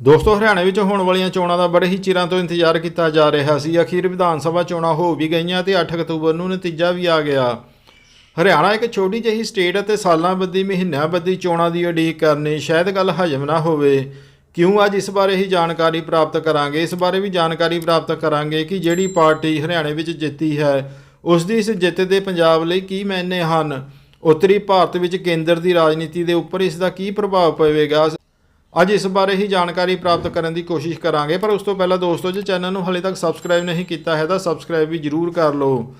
ਦੋਸਤੋ, ਹਰਿਆਣਾ ਵਿੱਚ ਹੋਣ ਵਾਲੀਆਂ ਚੋਣਾਂ ਦਾ ਬੜੇ ਹੀ ਚਿਰਾਂ ਤੋਂ ਇੰਤਜ਼ਾਰ ਕੀਤਾ ਜਾ ਰਿਹਾ ਸੀ। ਅਖੀਰ ਵਿਧਾਨ ਸਭਾ ਚੋਣਾਂ ਹੋ ਵੀ ਗਈਆਂ ਤੇ 8 ਅਕਤੂਬਰ ਨੂੰ ਨਤੀਜਾ ਵੀ ਆ ਗਿਆ। ਹਰਿਆਣਾ ਇੱਕ ਛੋਟੀ ਜਿਹੀ ਸਟੇਟ ਅਤੇ ਸਾਲਾਂ ਬੱਦੀ ਮਹੀਨਿਆਂ ਬੱਦੀ ਚੋਣਾਂ ਦੀ ਉਡੀਕ ਕਰਨੀ ਸ਼ਾਇਦ ਗੱਲ ਹਜਮ ਨਾ ਹੋਵੇ। ਕਿਉਂ ਅੱਜ ਇਸ ਬਾਰੇ ਹੀ ਜਾਣਕਾਰੀ ਪ੍ਰਾਪਤ ਕਰਾਂਗੇ? ਇਸ ਬਾਰੇ ਵੀ ਜਾਣਕਾਰੀ ਪ੍ਰਾਪਤ ਕਰਾਂਗੇ ਕਿ ਜਿਹੜੀ ਪਾਰਟੀ ਹਰਿਆਣੇ ਵਿੱਚ ਜਿੱਤੀ ਹੈ, ਉਸ ਦੀ ਇਸ ਜਿੱਤ ਦੇ ਪੰਜਾਬ ਲਈ ਕੀ ਮਾਇਨੇ ਹਨ? ਉੱਤਰੀ ਭਾਰਤ ਵਿੱਚ ਕੇਂਦਰ ਦੀ ਰਾਜਨੀਤੀ ਦੇ ਉੱਪਰ ਇਸ ਦਾ ਕੀ ਪ੍ਰਭਾਵ ਪਵੇਗਾ? ਅੱਜ ਇਸ ਬਾਰੇ ਹੀ ਜਾਣਕਾਰੀ ਪ੍ਰਾਪਤ ਕਰਨ ਦੀ ਕੋਸ਼ਿਸ਼ ਕਰਾਂਗੇ, ਪਰ ਉਸ ਤੋਂ ਪਹਿਲਾਂ ਦੋਸਤੋ, ਜੇ ਚੈਨਲ ਨੂੰ ਹਲੇ ਤੱਕ ਸਬਸਕ੍ਰਾਈਬ ਨਹੀਂ ਕੀਤਾ ਹੈ ਤਾਂ ਸਬਸਕ੍ਰਾਈਬ ਵੀ ਜਰੂਰ ਕਰ ਲਓ।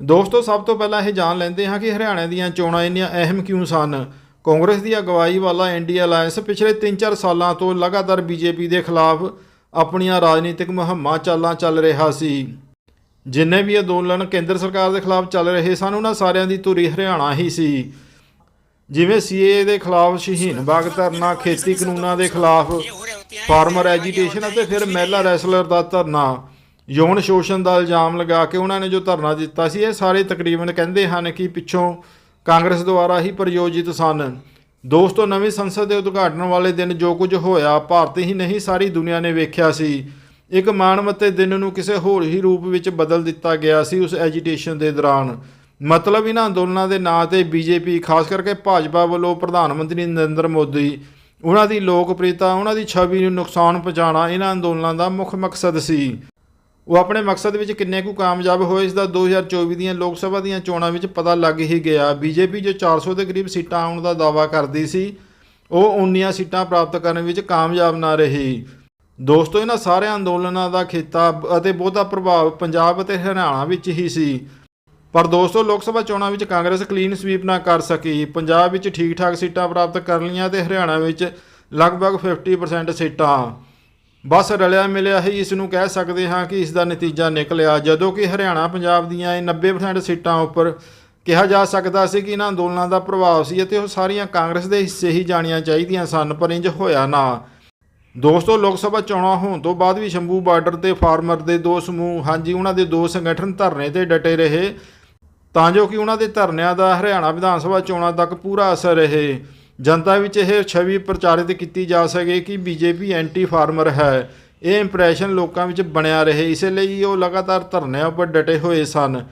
ਦੋਸਤੋ, ਸਭ ਤੋਂ ਪਹਿਲਾਂ ਇਹ ਜਾਣ ਲੈਂਦੇ ਹਾਂ ਕਿ ਹਰਿਆਣਾ ਦੀਆਂ ਚੋਣਾਂ ਇੰਨੀਆਂ ਅਹਿਮ ਕਿਉਂ ਸਨ? ਕਾਂਗਰਸ ਦੀ ਅਗਵਾਈ ਵਾਲਾ ਇੰਡੀਆ ਅਲਾਇੰਸ ਪਿਛਲੇ 3-4 ਸਾਲਾਂ ਤੋਂ ਲਗਾਤਾਰ ਬੀਜੇਪੀ ਦੇ ਖਿਲਾਫ ਆਪਣੀਆਂ ਰਾਜਨੀਤਿਕ ਮੁਹਿੰਮਾਂ ਚਾਲਾਂ ਚੱਲ ਰਿਹਾ ਸੀ। ਜਿੰਨੇ ਵੀ ਅੰਦੋਲਨ ਕੇਂਦਰ ਸਰਕਾਰ ਦੇ ਖਿਲਾਫ ਚੱਲ ਰਹੇ ਸਨ, ਉਹਨਾਂ ਸਾਰਿਆਂ ਦੀ ਧੁਰੀ ਹਰਿਆਣਾ ਹੀ ਸੀ। ਜਿਵੇਂ ਸੀਏ ਦੇ ਖਿਲਾਫ ਸ਼ਹੀਨ ਬਾਗ ਧਰਨਾ, ਖੇਤੀ ਕਾਨੂੰਨਾਂ ਦੇ ਖਿਲਾਫ ਫਾਰਮਰ ਐਜੀਟੇਸ਼ਨ ਅਤੇ ਫਿਰ ਮਹਿਲਾ ਰੈਸਲਰ ਦਾ ਧਰਨਾ, ਯੌਨ ਸ਼ੋਸ਼ਣ ਦਾ ਇਲਜ਼ਾਮ ਲਗਾ ਕੇ ਉਹਨਾਂ ਨੇ ਜੋ ਧਰਨਾ ਦਿੱਤਾ ਸੀ, ਇਹ ਸਾਰੇ ਤਕਰੀਬਨ ਕਹਿੰਦੇ ਹਨ ਕਿ ਪਿੱਛੋਂ ਕਾਂਗਰਸ ਦੁਆਰਾ ਹੀ ਪ੍ਰਯੋਜਿਤ ਸਨ। ਦੋਸਤੋ, ਨਵੀਂ ਸੰਸਦ ਦੇ ਉਦਘਾਟਨ ਵਾਲੇ ਦਿਨ ਜੋ ਕੁਝ ਹੋਇਆ, ਭਾਰਤ ਹੀ ਨਹੀਂ, ਸਾਰੀ ਦੁਨੀਆ ਨੇ ਵੇਖਿਆ ਸੀ। ਇੱਕ ਮਾਣਮੱਤੇ ਦਿਨ ਨੂੰ ਕਿਸੇ ਹੋਰ ਹੀ ਰੂਪ ਵਿੱਚ ਬਦਲ ਦਿੱਤਾ ਗਿਆ ਸੀ ਉਸ ਐਜੀਟੇਸ਼ਨ ਦੇ ਦੌਰਾਨ। ਮਤਲਬ ਇਹਨਾਂ ਅੰਦੋਲਨਾਂ ਦੇ ਨਾਂ ਤੇ ਬੀਜੇਪੀ, ਖਾਸ ਕਰਕੇ ਭਾਜਪਾ ਵੱਲੋਂ ਪ੍ਰਧਾਨ ਮੰਤਰੀ ਨਰਿੰਦਰ ਮੋਦੀ, ਉਹਨਾਂ ਦੀ ਲੋਕਪ੍ਰਿਯਤਾ ਉਹਨਾਂ ਦੀ ਛਵੀ ਨੂੰ ਨੁਕਸਾਨ ਪਹੁੰਚਾਉਣਾ ਇਹਨਾਂ ਅੰਦੋਲਨਾਂ ਦਾ ਮੁੱਖ ਮਕਸਦ ਸੀ। ਉਹ ਆਪਣੇ ਮਕਸਦ ਵਿੱਚ ਕਿੰਨੇ ਕੁ ਕਾਮਯਾਬ ਹੋਏ, ਇਸ ਦਾ 2024 ਦੀਆਂ ਲੋਕ ਸਭਾ ਦੀਆਂ ਚੋਣਾਂ ਵਿੱਚ ਪਤਾ ਲੱਗ ਹੀ ਗਿਆ। ਬੀਜੇਪੀ ਜੋ 400 ਦੇ ਕਰੀਬ ਸੀਟਾਂ ਆਉਣ ਦਾ ਦਾਅਵਾ ਕਰਦੀ ਸੀ, ਉਹ 19 ਸੀਟਾਂ ਪ੍ਰਾਪਤ ਕਰਨ ਵਿੱਚ ਕਾਮਯਾਬ ਨਾ ਰਹੀ। ਦੋਸਤੋ, ਇਹਨਾਂ ਸਾਰੇ ਅੰਦੋਲਨਾਂ ਦਾ ਖੇਤਾ ਅਤੇ ਬਹੁਤਾ ਪ੍ਰਭਾਵ ਪੰਜਾਬ ਅਤੇ ਹਰਿਆਣਾ ਵਿੱਚ ਹੀ ਸੀ। ਪਰ ਦੋਸਤੋ, ਲੋਕ ਸਭਾ ਚੋਣਾਂ ਵਿੱਚ ਕਾਂਗਰਸ ਕਲੀਨ ਸਵੀਪ ਨਾ ਕਰ ਸਕੀ। ਪੰਜਾਬ ਵਿੱਚ ਠੀਕ ਠਾਕ ਸੀਟਾਂ ਪ੍ਰਾਪਤ ਕਰ ਲਈਆਂ ਤੇ ਹਰਿਆਣਾ ਵਿੱਚ ਲਗਭਗ 50% ਸੀਟਾਂ। ਬਸ ਰਲਿਆ ਮਿਲਿਆ ਹੀ ਇਸ ਨੂੰ ਕਹਿ ਸਕਦੇ ਹਾਂ ਕਿ ਇਸ ਦਾ ਨਤੀਜਾ ਨਿਕਲਿਆ। ਜਦੋਂ ਕਿ ਹਰਿਆਣਾ ਪੰਜਾਬ ਦੀਆਂ ਇਹ 90% ਸੀਟਾਂ ਉੱਪਰ ਕਿਹਾ ਜਾ ਸਕਦਾ ਸੀ ਕਿ ਇਹਨਾਂ ਅੰਦੋਲਨਾਂ ਦਾ ਪ੍ਰਭਾਵ ਸੀ ਅਤੇ ਉਹ ਸਾਰੀਆਂ ਕਾਂਗਰਸ ਦੇ ਹਿੱਸੇ ਹੀ ਜਾਣੀਆਂ ਚਾਹੀਦੀਆਂ ਸਨ, ਪਰ ਇੰਜ ਹੋਇਆ ਨਾ। ਦੋਸਤੋ, ਲੋਕ ਸਭਾ ਚੋਣਾਂ ਹੋਣ ਤੋਂ ਬਾਅਦ ਵੀ ਸ਼ੰਭੂ ਬਾਰਡਰ ਤੇ ਫਾਰਮਰ ਦੇ ਦੋ ਸਮੂਹ, ਹਾਂਜੀ, ਉਹਨਾਂ ਦੇ ਦੋ ਸੰਗਠਨ ਧਰਨੇ ਤੇ ਡਟੇ ਰਹੇ। ਤਾਂ ਜੋ ਕਿ ਉਹਨਾਂ ਦੇ ਧਰਨਿਆਂ ਦਾ ਹਰਿਆਣਾ ਵਿਧਾਨ ਸਭਾ ਚੋਣਾਂ ਤੱਕ ਪੂਰਾ ਅਸਰ ਰਹੇ। ਜਨਤਾ ਵਿੱਚ ਇਹ ਛਵੀ ਪ੍ਰਚਾਰਿਤ ਕੀਤੀ ਜਾ ਸਕੇ ਕਿ ਬੀਜੇਪੀ ਐਂਟੀ ਫਾਰਮਰ ਹੈ। ਇਹ ਇੰਪ੍ਰੈਸ਼ਨ ਲੋਕਾਂ ਵਿੱਚ ਬਣਿਆ ਰਹੇ, ਇਸੇ ਲਈ ਉਹ ਲਗਾਤਾਰ ਧਰਨਿਆਂ ਉੱਪਰ ਡਟੇ ਹੋਏ ਸਨ।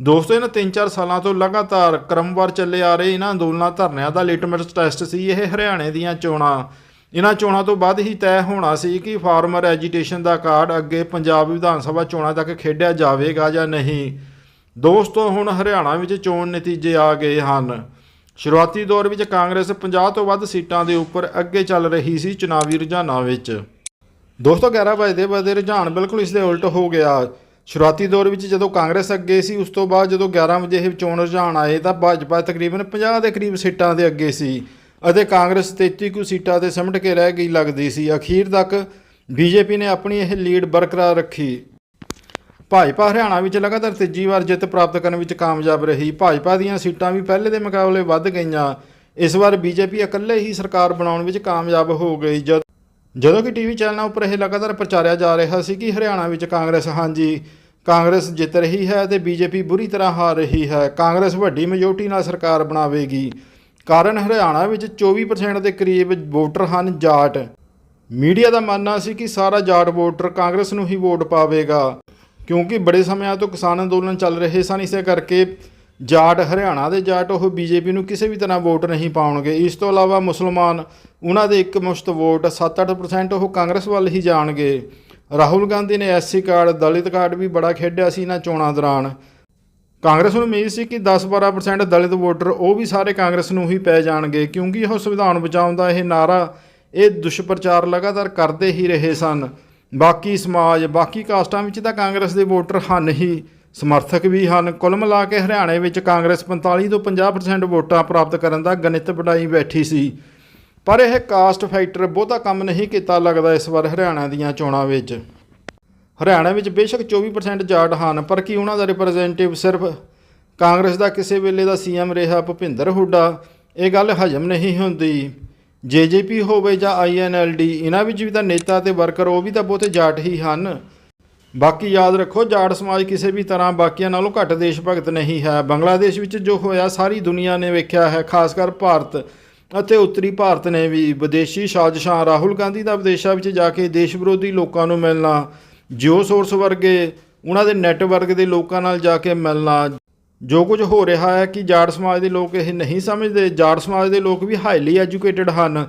ਦੋਸਤੋ, ਇਹਨਾਂ 3-4 ਸਾਲਾਂ ਤੋਂ ਲਗਾਤਾਰ ਕ੍ਰਮਵਾਰ ਚੱਲੇ ਆ ਰਹੇ ਇਹਨਾਂ ਅੰਦੋਲਨਾਂ ਧਰਨਿਆਂ ਦਾ ਲਿਟਮਸ ਟੈਸਟ ਸੀ ਇਹ ਹਰਿਆਣੇ ਦੀਆਂ ਚੋਣਾਂ। ਇਹਨਾਂ ਚੋਣਾਂ ਤੋਂ ਬਾਅਦ ਹੀ ਤੈਅ ਹੋਣਾ ਸੀ ਕਿ ਫਾਰਮਰ ਐਜੀਟੇਸ਼ਨ ਦਾ ਕਾਰਡ ਅੱਗੇ ਪੰਜਾਬ ਵਿਧਾਨ ਸਭਾ ਚੋਣਾਂ ਤੱਕ ਖੇਡਿਆ ਜਾਵੇਗਾ ਜਾਂ ਨਹੀਂ। ਦੋਸਤੋ, ਹੁਣ ਹਰਿਆਣਾ ਵਿੱਚ ਚੋਣ ਨਤੀਜੇ ਆ ਗਏ ਹਨ। ਸ਼ੁਰੂਆਤੀ ਦੌਰ ਵਿੱਚ ਕਾਂਗਰਸ 50 ਤੋਂ ਵੱਧ ਸੀਟਾਂ ਦੇ ਉੱਪਰ ਅੱਗੇ ਚੱਲ ਰਹੀ ਸੀ ਚੁਣਾਵੀ ਰੁਝਾਨਾਂ ਵਿੱਚ। ਦੋਸਤੋ 11 ਵਜੇ ਦੇ ਵਜੇ ਰੁਝਾਨ ਬਿਲਕੁਲ ਇਸ ਦੇ ਉਲਟ ਹੋ ਗਿਆ। ਸ਼ੁਰੂਆਤੀ ਦੌਰ ਵਿੱਚ ਜਦੋਂ ਕਾਂਗਰਸ ਅੱਗੇ ਸੀ, ਉਸ ਤੋਂ ਬਾਅਦ ਜਦੋਂ 11 ਵਜੇ ਇਹ ਚੋਣ ਰੁਝਾਨ ਆਏ ਤਾਂ ਭਾਜਪਾ ਤਕਰੀਬਨ 50 ਦੇ ਕਰੀਬ ਸੀਟਾਂ ਦੇ ਅੱਗੇ ਸੀ ਅਤੇ ਕਾਂਗਰਸ 33 ਕੁ ਸੀਟਾਂ ਤੇ ਸਿਮਟ ਕੇ ਰਹਿ ਗਈ ਲੱਗਦੀ ਸੀ। ਅਖੀਰ ਤੱਕ ਬੀਜੇਪੀ ਨੇ ਆਪਣੀ ਇਹ ਲੀਡ ਬਰਕਰਾਰ ਰੱਖੀ। ਭਾਜਪਾ ਹਰਿਆਣਾ ਵਿੱਚ ਲਗਾਤਾਰ ਤੀਜੀ ਵਾਰ ਜਿੱਤ ਪ੍ਰਾਪਤ ਕਰਨ ਵਿੱਚ ਕਾਮਯਾਬ ਰਹੀ। ਭਾਜਪਾ ਦੀਆਂ ਸੀਟਾਂ ਵੀ ਪਹਿਲੇ ਦੇ ਮੁਕਾਬਲੇ ਵੱਧ ਗਈਆਂ। ਇਸ ਵਾਰ ਬੀਜੇਪੀ ਇਕੱਲੇ ਹੀ ਸਰਕਾਰ ਬਣਾਉਣ ਵਿੱਚ ਕਾਮਯਾਬ ਹੋ ਗਈ। ਜਦ ਜਦੋਂ ਕਿ ਟੀਵੀ ਚੈਨਲਾਂ ਉੱਪਰ ਇਹ ਲਗਾਤਾਰ ਪ੍ਰਚਾਰਿਆ ਜਾ ਰਿਹਾ ਸੀ ਕਿ ਹਰਿਆਣਾ ਵਿੱਚ ਕਾਂਗਰਸ, ਹਾਂਜੀ, ਕਾਂਗਰਸ ਜਿੱਤ ਰਹੀ ਹੈ ਤੇ ਬੀਜੇਪੀ ਬੁਰੀ ਤਰ੍ਹਾਂ ਹਾਰ ਰਹੀ ਹੈ। ਕਾਂਗਰਸ ਵੱਡੀ ਮੈਜੋਰਟੀ ਨਾਲ ਸਰਕਾਰ ਬਣਾਵੇਗੀ। ਕਾਰਨ ਹਰਿਆਣਾ ਵਿੱਚ 24% ਦੇ ਕਰੀਬ ਵੋਟਰ ਹਨ ਜਾਟ। ਮੀਡੀਆ ਦਾ ਮੰਨਣਾ ਸੀ ਕਿ ਸਾਰਾ ਜਾਟ ਵੋਟਰ ਕਾਂਗਰਸ ਨੂੰ ਹੀ ਵੋਟ ਪਾਵੇਗਾ। ਕਿਉਂਕਿ ਬੜੇ ਸਮਿਆਂ ਤੋਂ ਕਿਸਾਨ ਅੰਦੋਲਨ ਚੱਲ ਰਹੇ ਸਨ, ਇਸੇ ਕਰਕੇ ਜਾਟ ਹਰਿਆਣਾ ਦੇ ਜਾਟ ਉਹ ਬੀਜੇਪੀ ਨੂੰ ਕਿਸੇ ਵੀ ਤਰ੍ਹਾਂ ਵੋਟ ਨਹੀਂ ਪਾਉਣਗੇ। ਇਸ ਤੋਂ ਇਲਾਵਾ ਮੁਸਲਮਾਨ ਉਹਨਾਂ ਦੇ ਇੱਕ ਮੁਸ਼ਤ ਵੋਟ 7-8% ਉਹ ਕਾਂਗਰਸ ਵੱਲ ਹੀ ਜਾਣਗੇ। ਰਾਹੁਲ ਗਾਂਧੀ ਨੇ ਐਸਸੀ ਕਾਰਡ, ਦਲਿਤ ਕਾਰਡ ਵੀ ਬੜਾ ਖੇਡਿਆ ਸੀ ਇਹਨਾਂ ਚੋਣਾਂ ਦੌਰਾਨ। ਕਾਂਗਰਸ ਨੂੰ ਉਮੀਦ ਸੀ ਕਿ 10-12% ਦਲਿਤ ਵੋਟਰ ਉਹ ਵੀ ਸਾਰੇ ਕਾਂਗਰਸ ਨੂੰ ਹੀ ਪੈ ਜਾਣਗੇ, ਕਿਉਂਕਿ ਉਹ ਸੰਵਿਧਾਨ ਬਚਾਉਣ ਦਾ ਇਹ ਨਾਰਾ, ਇਹ ਦੁਸ਼ਪ੍ਰਚਾਰ ਲਗਾਤਾਰ ਕਰਦੇ ਹੀ ਰਹੇ ਸਨ। ਬਾਕੀ ਸਮਾਜ, ਬਾਕੀ ਕਾਸਟਾਂ ਵਿੱਚ ਤਾਂ ਕਾਂਗਰਸ ਦੇ ਵੋਟਰ ਹਨ ਹੀ, ਸਮਰਥਕ ਵੀ ਹਨ। ਕੁੱਲ ਮਿਲਾ ਕੇ ਹਰਿਆਣੇ ਵਿੱਚ ਕਾਂਗਰਸ 45 ਤੋਂ 50% ਵੋਟਾਂ ਪ੍ਰਾਪਤ ਕਰਨ ਦਾ ਗਣਿਤ ਬਣਾਈ ਬੈਠੀ ਸੀ। ਪਰ ਇਹ ਕਾਸਟ ਫੈਕਟਰ ਬਹੁਤਾ ਕੰਮ ਨਹੀਂ ਕੀਤਾ ਲੱਗਦਾ ਇਸ ਵਾਰ ਹਰਿਆਣਾ ਦੀਆਂ ਚੋਣਾਂ ਵਿੱਚ। ਹਰਿਆਣਾ ਵਿੱਚ ਬੇਸ਼ੱਕ 24% ਜਾਟ ਹਨ, ਪਰ ਕੀ ਉਹਨਾਂ ਦਾ ਰਿਪਰੈਜ਼ੈਂਟੇਟਿਵ ਸਿਰਫ ਕਾਂਗਰਸ ਦਾ ਕਿਸੇ ਵੇਲੇ ਦਾ ਸੀਐਮ ਰਿਹਾ ਭੁਪਿੰਦਰ ਹੁੱਡਾ? ਇਹ ਗੱਲ ਹਜਮ ਨਹੀਂ ਹੁੰਦੀ। ਜੇਜੇਪੀ ਹੋਵੇ ਜਾਂ ਆਈਐਨਐਲਡੀ ਇਹਨਾਂ ਵਿੱਚ ਵੀ ਤਾਂ ਨੇਤਾ ਤੇ ਵਰਕਰ ਉਹ ਵੀ ਤਾਂ ਬਹੁਤੇ ਜਾਟ ਹੀ ਹਨ। ਬਾਕੀ ਯਾਦ ਰੱਖੋ, ਜਾਟ ਸਮਾਜ ਕਿਸੇ ਵੀ ਤਰ੍ਹਾਂ ਬਾਕੀਆਂ ਨਾਲੋਂ ਘੱਟ ਦੇਸ਼ ਭਗਤ ਨਹੀਂ ਹੈ। ਬੰਗਲਾਦੇਸ਼ ਵਿੱਚ ਜੋ ਹੋਇਆ, ਸਾਰੀ ਦੁਨੀਆ ਨੇ ਵੇਖਿਆ ਹੈ, ਖਾਸ ਕਰ ਭਾਰਤ ਅਤੇ ਉੱਤਰੀ ਭਾਰਤ ਨੇ ਵੀ। ਵਿਦੇਸ਼ੀ ਸਾਜ਼ਿਸ਼ਾਂ ਰਾਹੁਲ ਗਾਂਧੀ ਦਾ ਵਿਦੇਸ਼ਾਂ ਵਿੱਚ ਜਾ ਕੇ ਦੇਸ਼ ਵਿਰੋਧੀ ਲੋਕਾਂ ਨੂੰ ਮਿਲਣਾ ਜਿਓ ਸੋਰਸ ਵਰਗੇ, ਉਹਨਾਂ ਦੇ ਨੈਟਵਰਕ ਦੇ ਲੋਕਾਂ ਨਾਲ ਜਾ ਕੇ ਮਿਲਣਾ। ਜੋ ਕੁਝ ਹੋ ਰਿਹਾ ਹੈ ਕਿ ਜਾਟ ਸਮਾਜ ਦੇ ਲੋਕ ਇਹ ਨਹੀਂ ਸਮਝਦੇ। ਜਾਟ ਸਮਾਜ ਦੇ ਲੋਕ ਵੀ ਹਾਈਲੀ ਐਜੂਕੇਟਿਡ ਹਨ।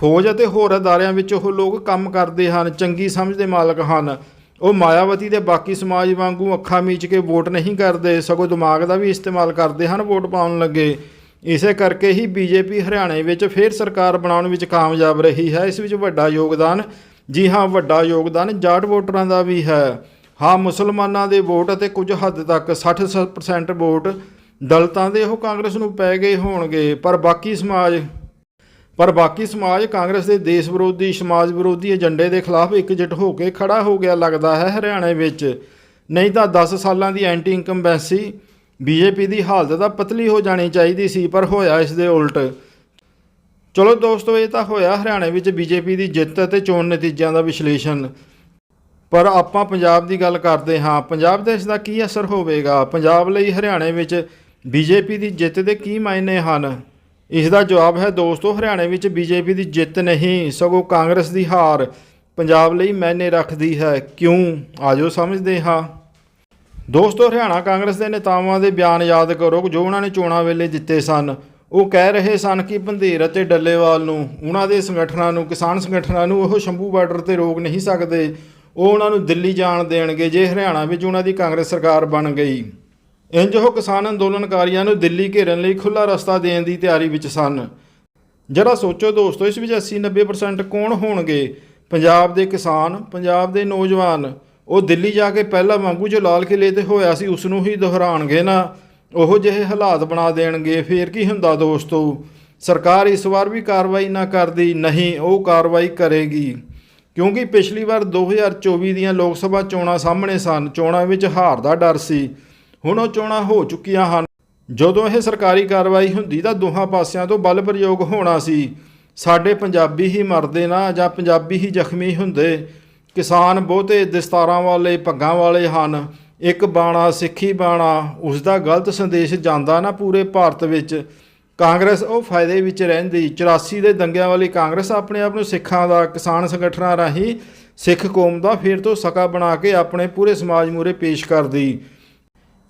ਫੌਜ ਅਤੇ ਹੋਰ ਅਦਾਰਿਆਂ ਵਿੱਚ ਉਹ ਲੋਕ ਕੰਮ ਕਰਦੇ ਹਨ, ਚੰਗੀ ਸਮਝ ਦੇ ਮਾਲਕ ਹਨ। ਉਹ ਮਾਇਆਵਤੀ ਦੇ ਬਾਕੀ ਸਮਾਜ ਵਾਂਗੂ ਅੱਖਾਂ ਮੀਚ ਕੇ ਵੋਟ ਨਹੀਂ ਕਰਦੇ, ਸਗੋਂ ਦਿਮਾਗ ਦਾ ਵੀ ਇਸਤੇਮਾਲ ਕਰਦੇ ਹਨ ਵੋਟ ਪਾਉਣ ਲੱਗੇ। ਇਸੇ ਕਰਕੇ ਹੀ ਬੀਜੇਪੀ ਹਰਿਆਣੇ ਵਿੱਚ ਫੇਰ ਸਰਕਾਰ ਬਣਾਉਣ ਵਿੱਚ ਕਾਮਯਾਬ ਰਹੀ ਹੈ। ਇਸ ਵਿੱਚ ਵੱਡਾ ਯੋਗਦਾਨ, ਜੀ ਹਾਂ, ਵੱਡਾ ਯੋਗਦਾਨ ਜਾਟ ਵੋਟਰਾਂ ਦਾ ਵੀ ਹੈ। ਹਾਂ, ਮੁਸਲਮਾਨਾਂ ਦੇ ਵੋਟ ਅਤੇ ਕੁਝ ਹੱਦ ਤੱਕ 60% ਵੋਟ ਦਲਤਾਂ ਦੇ ਉਹ ਕਾਂਗਰਸ ਨੂੰ ਪੈ ਗਏ ਹੋਣਗੇ। ਪਰ ਬਾਕੀ ਸਮਾਜ, ਪਰ ਬਾਕੀ ਸਮਾਜ ਕਾਂਗਰਸ ਦੇ ਦੇਸ਼ ਵਿਰੋਧੀ, ਸਮਾਜ ਵਿਰੋਧੀ ਏਜੰਡੇ ਦੇ ਖਿਲਾਫ ਇਕਜੁੱਟ ਹੋ ਕੇ ਖੜਾ ਹੋ ਗਿਆ ਲੱਗਦਾ ਹੈ ਹਰਿਆਣੇ ਵਿੱਚ। ਨਹੀਂ ਤਾਂ 10 ਸਾਲਾਂ ਦੀ ਐਂਟੀ ਇਨਕੰਬੈਂਸੀ ਬੀਜੇਪੀ ਦੀ ਹਾਲਤ ਤਾਂ ਪਤਲੀ ਹੋ ਜਾਣੀ ਚਾਹੀਦੀ ਸੀ, ਪਰ ਹੋਇਆ ਇਸ ਦੇ ਉਲਟ। ਚਲੋ ਦੋਸਤੋ, ਇਹ ਤਾਂ ਹੋਇਆ ਹਰਿਆਣੇ ਵਿੱਚ ਬੀਜੇਪੀ ਦੀ ਜਿੱਤ ਅਤੇ ਚੋਣ ਨਤੀਜਿਆਂ ਦਾ ਵਿਸ਼ਲੇਸ਼ਣ। ਪਰ ਆਪਾਂ ਪੰਜਾਬ ਦੀ ਗੱਲ ਕਰਦੇ ਹਾਂ, ਪੰਜਾਬ ਦੇ ਇਸ ਦਾ ਕੀ ਅਸਰ ਹੋਵੇਗਾ? ਪੰਜਾਬ ਲਈ ਹਰਿਆਣੇ ਵਿੱਚ ਬੀਜੇਪੀ ਦੀ ਜਿੱਤ ਦੇ ਕੀ ਮਾਇਨੇ ਹਨ? ਇਸ ਦਾ ਜਵਾਬ ਹੈ, ਦੋਸਤੋ, ਹਰਿਆਣੇ ਵਿੱਚ ਬੀਜੇਪੀ ਦੀ ਜਿੱਤ ਨਹੀਂ, ਸਗੋਂ ਕਾਂਗਰਸ ਦੀ ਹਾਰ ਪੰਜਾਬ ਲਈ ਮਾਇਨੇ ਰੱਖਦੀ ਹੈ। ਕਿਉਂ? ਆਜੋ ਸਮਝਦੇ ਹਾਂ। ਦੋਸਤੋ, ਹਰਿਆਣਾ ਕਾਂਗਰਸ ਦੇ ਨੇਤਾਵਾਂ ਦੇ ਬਿਆਨ ਯਾਦ ਕਰੋ, ਜੋ ਉਹਨਾਂ ਨੇ ਚੋਣਾਂ ਵੇਲੇ ਦਿੱਤੇ ਸਨ। ਉਹ ਕਹਿ ਰਹੇ ਸਨ ਕਿ ਬੰਧੇਰ ਅਤੇ ਡੱਲੇਵਾਲ ਨੂੰ, ਉਹਨਾਂ ਦੇ ਸੰਗਠਨਾਂ ਨੂੰ, ਕਿਸਾਨ ਸੰਗਠਨਾਂ ਨੂੰ ਉਹ ਸ਼ੰਭੂ ਬਾਰਡਰ ਤੇ ਰੋਕ ਨਹੀਂ ਸਕਦੇ। ਉਹ ਉਹਨਾਂ ਨੂੰ ਦਿੱਲੀ ਜਾਣ ਦੇਣਗੇ, ਜੇ ਹਰਿਆਣਾ ਵਿੱਚ ਉਹਨਾਂ ਦੀ ਕਾਂਗਰਸ ਸਰਕਾਰ ਬਣ ਗਈ। ਇੰਜ ਉਹ ਕਿਸਾਨ ਅੰਦੋਲਨਕਾਰੀਆਂ ਨੂੰ ਦਿੱਲੀ ਘੇਰਨ ਲਈ ਖੁੱਲਾ ਰਸਤਾ ਦੇਣ ਦੀ ਤਿਆਰੀ ਵਿੱਚ ਸਨ। ਜਰਾ ਸੋਚੋ ਦੋਸਤੋ, ਇਸ ਵਿੱਚ 80 90% ਕੌਣ ਹੋਣਗੇ? ਪੰਜਾਬ ਦੇ ਕਿਸਾਨ, ਪੰਜਾਬ ਦੇ ਨੌਜਵਾਨ, ਉਹ ਦਿੱਲੀ ਜਾ ਕੇ ਪਹਿਲਾਂ ਵਾਂਗੂ ਜੋ ਲਾਲ ਕਿਲੇ ਤੇ ਹੋਇਆ ਸੀ, ਉਸ ਨੂੰ ਹੀ ਦੁਹਰਾਉਣਗੇ ਨਾ। ਉਹੋ ਜਿਹੇ ਹਾਲਾਤ ਬਣਾ ਦੇਣਗੇ, ਫੇਰ ਕੀ ਹੁੰਦਾ ਦੋਸਤੋ? ਸਰਕਾਰ ਇਸ ਵਾਰ ਵੀ ਕਾਰਵਾਈ ਨਾ ਕਰਦੀ, ਨਹੀਂ, ਉਹ ਕਾਰਵਾਈ ਕਰੇਗੀ। ਕਿਉਂਕਿ ਪਿਛਲੀ ਵਾਰ 2024 ਦੀਆਂ ਲੋਕ ਸਭਾ ਚੋਣਾਂ ਸਾਹਮਣੇ ਸਨ, ਚੋਣਾਂ ਵਿੱਚ ਹਾਰ ਦਾ ਡਰ ਸੀ। ਹੁਣ ਉਹ ਚੋਣਾਂ ਹੋ ਚੁੱਕੀਆਂ ਹਨ। ਜਦੋਂ ਇਹ ਸਰਕਾਰੀ ਕਾਰਵਾਈ ਹੁੰਦੀ ਤਾਂ ਦੋਹਾਂ ਪਾਸਿਆਂ ਤੋਂ ਬਲ ਪ੍ਰਯੋਗ ਹੋਣਾ ਸੀ। ਸਾਡੇ ਪੰਜਾਬੀ ਹੀ ਮਰਦੇ ਨਾ ਜਾਂ ਪੰਜਾਬੀ ਹੀ ਜ਼ਖਮੀ ਹੁੰਦੇ। ਕਿਸਾਨ ਬਹੁਤੇ ਦਸਤਾਰਾਂ ਵਾਲੇ, ਪੱਗਾਂ ਵਾਲੇ ਹਨ। ਇੱਕ ਬਾਣਾ ਸਿੱਖੀ ਬਾਣਾ ਉਸ ਦਾ ਗਲਤ ਸੰਦੇਸ਼ ਜਾਂਦਾ ਨਾ ਪੂਰੇ ਭਾਰਤ ਵਿੱਚ। ਕਾਂਗਰਸ ਉਹ ਫਾਇਦੇ ਵਿੱਚ ਰਹਿੰਦੀ 84 ਦੇ ਦੰਗਿਆਂ ਵਾਲੀ ਕਾਂਗਰਸ ਆਪਣੇ ਆਪ ਨੂੰ ਸਿੱਖਾਂ ਦਾ, ਕਿਸਾਨ ਸੰਗਠਨਾਂ ਰਾਹੀਂ ਸਿੱਖ ਕੌਮ ਦਾ ਫਿਰ ਤੋਂ ਸਕਾ ਬਣਾ ਕੇ ਆਪਣੇ ਪੂਰੇ ਸਮਾਜ ਮੂਰੇ ਪੇਸ਼ ਕਰਦੀ।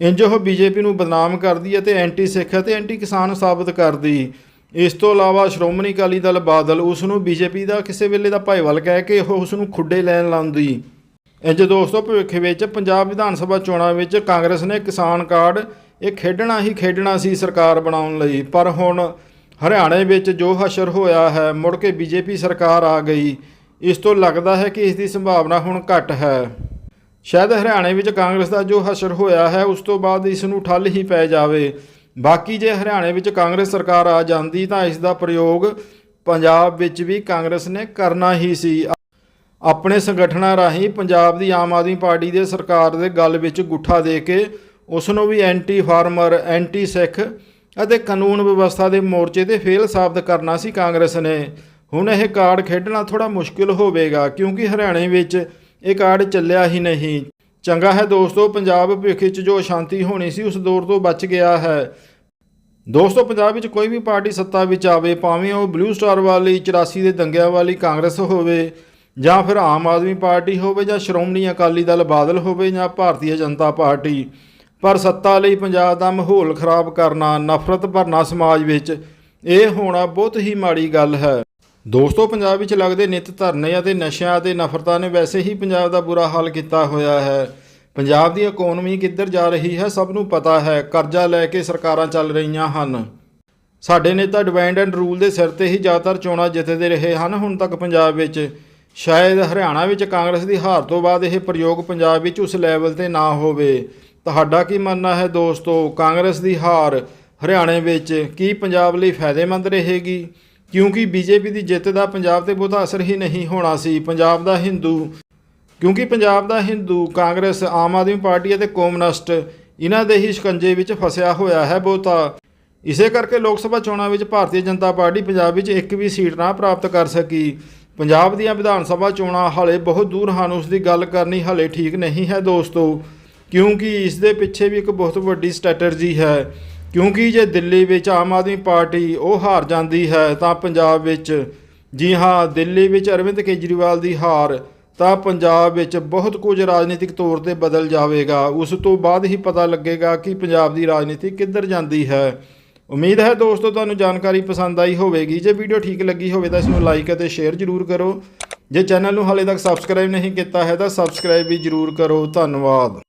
ਇੰਜ ਉਹ ਬੀਜੇਪੀ ਨੂੰ ਬਦਨਾਮ ਕਰਦੀ ਅਤੇ ਐਂਟੀ ਸਿੱਖ ਅਤੇ ਐਂਟੀ ਕਿਸਾਨ ਸਾਬਤ ਕਰਦੀ। ਇਸ ਤੋਂ ਇਲਾਵਾ ਸ਼੍ਰੋਮਣੀ ਅਕਾਲੀ ਦਲ ਬਾਦਲ ਉਸ ਨੂੰ ਬੀਜੇਪੀ ਦਾ ਕਿਸੇ ਵੇਲੇ ਦਾ ਭਾਈਵਾਲ ਕਹਿ ਕੇ ਉਹ ਉਸ ਨੂੰ ਖੁੱਡੇ ਲੈਣ ਲਾਉਂਦੀ। ਇੰਜ ਦੋਸਤੋ, ਭਵਿੱਖ ਵਿੱਚ ਪੰਜਾਬ ਵਿਧਾਨ ਸਭਾ ਚੋਣਾਂ ਵਿੱਚ ਕਾਂਗਰਸ ਨੇ ਕਿਸਾਨ ਕਾਰਡ ਇਹ ਖੇਡਣਾ ਹੀ ਖੇਡਣਾ ਸੀ ਸਰਕਾਰ ਬਣਾਉਣ ਲਈ। ਪਰ ਹੁਣ ਹਰਿਆਣੇ ਵਿੱਚ ਜੋ ਹਸ਼ਰ ਹੋਇਆ ਹੈ, ਮੁੜ ਕੇ ਬੀਜੇਪੀ ਸਰਕਾਰ ਆ ਗਈ। ਇਸ ਤੋਂ ਲੱਗਦਾ ਹੈ ਕਿ ਇਸ ਦੀ ਸੰਭਾਵਨਾ ਹੁਣ ਘੱਟ ਹੈ। ਸ਼ਾਇਦ ਹਰਿਆਣੇ ਵਿੱਚ ਕਾਂਗਰਸ ਦਾ ਜੋ ਹਸ਼ਰ ਹੋਇਆ ਹੈ, ਉਸ ਤੋਂ ਬਾਅਦ ਇਸ ਨੂੰ ਠੱਲ ਹੀ ਪੈ ਜਾਵੇ। ਬਾਕੀ ਜੇ ਹਰਿਆਣੇ ਵਿੱਚ ਕਾਂਗਰਸ ਸਰਕਾਰ ਆ ਜਾਂਦੀ, ਤਾਂ ਇਸ ਦਾ ਪ੍ਰਯੋਗ ਪੰਜਾਬ ਵਿੱਚ ਵੀ ਕਾਂਗਰਸ ਨੇ ਕਰਨਾ ਹੀ ਸੀ। ਆਪਣੇ ਸੰਗਠਨਾਂ ਰਾਹੀਂ ਪੰਜਾਬ ਦੀ ਆਮ ਆਦਮੀ ਪਾਰਟੀ ਦੇ ਸਰਕਾਰ ਦੇ ਗੱਲ ਵਿੱਚ ਗੁੱਠਾ ਦੇ ਕੇ ਉਸ ਨੂੰ ਵੀ ਐਂਟੀ ਫਾਰਮਰ ਐਂਟੀ ਸਿੱਖ ਅਤੇ ਕਾਨੂੰਨ ਵਿਵਸਥਾ ਦੇ ਮੋਰਚੇ ਤੇ ਫੇਲ ਸਾਬਤ ਕਰਨਾ ਸੀ ਕਾਂਗਰਸ ਨੇ। ਹੁਣ ਇਹ ਕਾਰਡ ਖੇਡਣਾ ਥੋੜਾ ਮੁਸ਼ਕਿਲ ਹੋਵੇਗਾ, ਕਿਉਂਕਿ ਹਰਿਆਣੇ ਵਿੱਚ ਇਹ ਕਾਰਡ ਚੱਲਿਆ ਹੀ ਨਹੀਂ। ਚੰਗਾ ਹੈ ਦੋਸਤੋ, ਪੰਜਾਬ ਭਵਿੱਖ ਵਿੱਚ ਜੋ ਸ਼ਾਂਤੀ ਹੋਣੀ ਸੀ, ਉਸ ਦੌਰ ਤੋਂ ਬਚ ਗਿਆ ਹੈ। ਦੋਸਤੋ, ਪੰਜਾਬ ਵਿੱਚ ਕੋਈ ਵੀ ਪਾਰਟੀ ਸੱਤਾ ਵਿੱਚ ਆਵੇ, ਭਾਵੇਂ ਉਹ ਬਲੂ ਸਟਾਰ ਵਾਲੀ 84 ਦੇ ਦੰਗਿਆਂ ਵਾਲੀ ਕਾਂਗਰਸ ਹੋਵੇ, ਜਾਂ ਫਿਰ ਆਮ ਆਦਮੀ ਪਾਰਟੀ ਹੋਵੇ, ਜਾਂ ਸ਼੍ਰੋਮਣੀ ਅਕਾਲੀ ਦਲ ਬਾਦਲ ਹੋਵੇ, ਜਾਂ ਭਾਰਤੀ ਜਨਤਾ ਪਾਰਟੀ। ਪਰ ਸੱਤਾ ਲਈ ਪੰਜਾਬ ਦਾ ਮਾਹੌਲ ਖਰਾਬ ਕਰਨਾ, ਨਫ਼ਰਤ ਭਰਨਾ ਸਮਾਜ ਵਿੱਚ, ਇਹ ਹੋਣਾ ਬਹੁਤ ਹੀ ਮਾੜੀ ਗੱਲ ਹੈ। ਦੋਸਤੋ, ਪੰਜਾਬ ਵਿੱਚ ਲੱਗਦੇ ਨਿਤ ਧਰਨੇ ਅਤੇ ਨਸ਼ਿਆਂ ਅਤੇ ਨਫ਼ਰਤਾਂ ਨੇ ਵੈਸੇ ਹੀ ਪੰਜਾਬ ਦਾ ਬੁਰਾ ਹਾਲ ਕੀਤਾ ਹੋਇਆ ਹੈ। ਪੰਜਾਬ ਦੀ ਇਕਨੋਮੀ ਕਿੱਧਰ ਜਾ ਰਹੀ ਹੈ, ਸਭ ਨੂੰ ਪਤਾ ਹੈ। ਕਰਜ਼ਾ ਲੈ ਕੇ ਸਰਕਾਰਾਂ ਚੱਲ ਰਹੀਆਂ ਹਨ। ਸਾਡੇ ਨੇਤਾ ਡਿਵਾਈਡ ਐਂਡ ਰੂਲ ਦੇ ਸਿਰ ਤੇ ਹੀ ਜ਼ਿਆਦਾਤਰ ਚੋਣਾਂ ਜਿੱਤਦੇ ਰਹੇ ਹਨ ਹੁਣ ਤੱਕ ਪੰਜਾਬ ਵਿੱਚ। ਸ਼ਾਇਦ ਹਰਿਆਣਾ ਵਿੱਚ ਕਾਂਗਰਸ ਦੀ ਹਾਰ ਤੋਂ ਬਾਅਦ ਇਹ ਪ੍ਰਯੋਗ ਪੰਜਾਬ ਵਿੱਚ ਉਸ ਲੈਵਲ ਤੇ ਨਾ ਹੋਵੇ। ਤੁਹਾਡਾ ਕੀ ਮੰਨਣਾ ਹੈ ਦੋਸਤੋ? ਕਾਂਗਰਸ ਦੀ ਹਾਰ ਹਰਿਆਣੇ ਵਿੱਚ ਕੀ ਪੰਜਾਬ ਲਈ ਫਾਇਦੇਮੰਦ ਰਹੇਗੀ? ਕਿਉਂਕਿ ਬੀਜੇਪੀ ਦੀ ਜਿੱਤ ਦਾ ਪੰਜਾਬ ਤੇ ਬਹੁਤਾ ਅਸਰ ਹੀ ਨਹੀਂ ਹੋਣਾ ਸੀ। ਪੰਜਾਬ ਦਾ ਹਿੰਦੂ, ਕਿਉਂਕਿ ਪੰਜਾਬ ਦਾ ਹਿੰਦੂ, ਕਾਂਗਰਸ, ਆਮ ਆਦਮੀ ਪਾਰਟੀ ਅਤੇ ਕਮਿਊਨਿਸਟ, ਇਹਨਾਂ ਦੇ ਹੀ ਸ਼ਿਕੰਜੇ ਵਿੱਚ ਫਸਿਆ ਹੋਇਆ ਹੈ ਬਹੁਤਾ। ਇਸੇ ਕਰਕੇ ਲੋਕ ਸਭਾ ਚੋਣਾਂ ਵਿੱਚ ਭਾਰਤੀ ਜਨਤਾ ਪਾਰਟੀ ਪੰਜਾਬ ਵਿੱਚ ਇੱਕ ਵੀ ਸੀਟ ਨਾ ਪ੍ਰਾਪਤ ਕਰ ਸਕੀ। ਪੰਜਾਬ ਦੀਆਂ ਵਿਧਾਨ ਸਭਾ ਚੋਣਾਂ ਹਾਲੇ ਬਹੁਤ ਦੂਰ ਹਨ। ਉਸ ਦੀ ਗੱਲ ਕਰਨੀ ਹਾਲੇ ਠੀਕ ਨਹੀਂ ਹੈ ਦੋਸਤੋ। ਕਿਉਂਕਿ ਇਸ ਦੇ ਪਿੱਛੇ ਵੀ ਇੱਕ ਬਹੁਤ ਵੱਡੀ ਸਟ੍ਰੈਟਜੀ ਹੈ। ਕਿਉਂਕਿ ਜੇ ਦਿੱਲੀ ਵਿੱਚ ਆਮ ਆਦਮੀ ਪਾਰਟੀ ਉਹ ਹਾਰ ਜਾਂਦੀ ਹੈ, ਤਾਂ ਪੰਜਾਬ ਵਿੱਚ, ਜੀ ਹਾਂ, ਦਿੱਲੀ ਵਿੱਚ ਅਰਵਿੰਦ ਕੇਜਰੀਵਾਲ ਦੀ ਹਾਰ, ਤਾਂ ਪੰਜਾਬ ਵਿੱਚ ਬਹੁਤ ਕੁਝ ਰਾਜਨੀਤਿਕ ਤੌਰ ਤੇ ਬਦਲ ਜਾਵੇਗਾ। ਉਸ ਤੋਂ ਬਾਅਦ ਹੀ ਪਤਾ ਲੱਗੇਗਾ ਕਿ ਪੰਜਾਬ ਦੀ ਰਾਜਨੀਤੀ ਕਿੱਧਰ ਜਾਂਦੀ ਹੈ। ਉਮੀਦ ਹੈ ਦੋਸਤੋ, ਤੁਹਾਨੂੰ ਜਾਣਕਾਰੀ ਪਸੰਦ ਆਈ ਹੋਵੇਗੀ। ਜੇ ਵੀਡੀਓ ਠੀਕ ਲੱਗੀ ਹੋਵੇ ਤਾਂ ਇਸ ਨੂੰ ਲਾਈਕ ਅਤੇ ਸ਼ੇਅਰ ਜ਼ਰੂਰ ਕਰੋ। ਜੇ ਚੈਨਲ ਨੂੰ ਹਾਲੇ ਤੱਕ ਸਬਸਕ੍ਰਾਈਬ ਨਹੀਂ ਕੀਤਾ ਹੈ ਤਾਂ ਸਬਸਕ੍ਰਾਈਬ ਵੀ ਜ਼ਰੂਰ ਕਰੋ। ਧੰਨਵਾਦ।